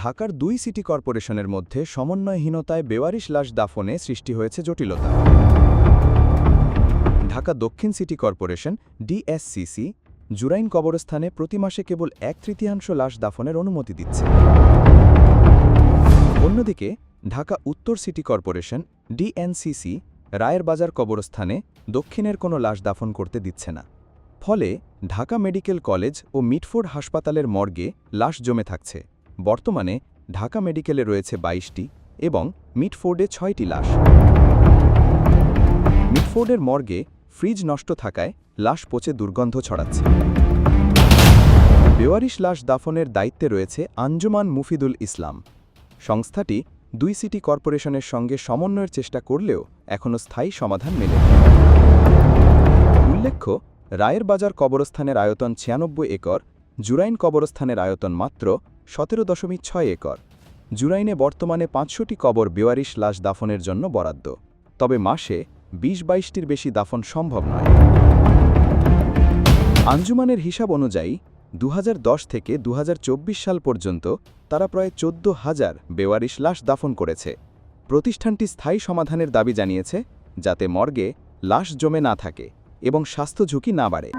ঢাকার দুই সিটি কর্পোরেশনের মধ্যে সমন্বয়হীনতায় বেওয়ারিশ লাশ দাফনে সৃষ্টি হয়েছে জটিলতা। ঢাকা দক্ষিণ সিটি কর্পোরেশন, ডিএসসিসি, জুরাইন কবরস্থানে প্রতি মাসে কেবল এক তৃতীয়াংশ লাশ দাফনের অনুমতি দিচ্ছে। অন্যদিকে, ঢাকা উত্তর সিটি কর্পোরেশন, ডিএনসিসি, রায়ের বাজার কবরস্থানে দক্ষিণের কোনো লাশ দাফন করতে দিচ্ছে না। ফলে ঢাকা মেডিকেল কলেজ ও মিটফোর্ড হাসপাতালের মর্গে লাশ জমে থাকছে। বর্তমানে ঢাকা মেডিকেলে রয়েছে বাইশটি এবং মিটফোর্ডে ছয়টি লাশ। মিটফোর্ডের মর্গে ফ্রিজ নষ্ট থাকায় লাশ পচে দুর্গন্ধ ছড়াচ্ছে। বেওয়ারিশ লাশ দাফনের দায়িত্বে রয়েছে আঞ্জুমান মুফিদুল ইসলাম। সংস্থাটি দুই সিটি কর্পোরেশনের সঙ্গে সমন্বয়ের চেষ্টা করলেও এখনও স্থায়ী সমাধান মেলে উল্লেখ্য, রায়ের বাজার কবরস্থানের আয়তন ছিয়ানব্বই একর, জুরাইন কবরস্থানের আয়তন মাত্র সতেরো দশমিক ছয় একর। জুরাইনে বর্তমানে পাঁচশোটি কবর বেওয়ারিশ লাশ দাফনের জন্য বরাদ্দ। তবে মাসে বিশ বাইশটির বেশি দাফন সম্ভব নয়। আঞ্জুমানের হিসাব অনুযায়ী দু হাজার দশ থেকে দুহাজার চব্বিশ সাল পর্যন্ত তারা প্রায় চোদ্দ হাজার বেওয়ারিশ লাশ দাফন করেছে। প্রতিষ্ঠানটি স্থায়ী সমাধানের দাবি জানিয়েছে, যাতে মর্গে লাশ জমে না থাকে এবং স্বাস্থ্য ঝুঁকি না বাড়ে।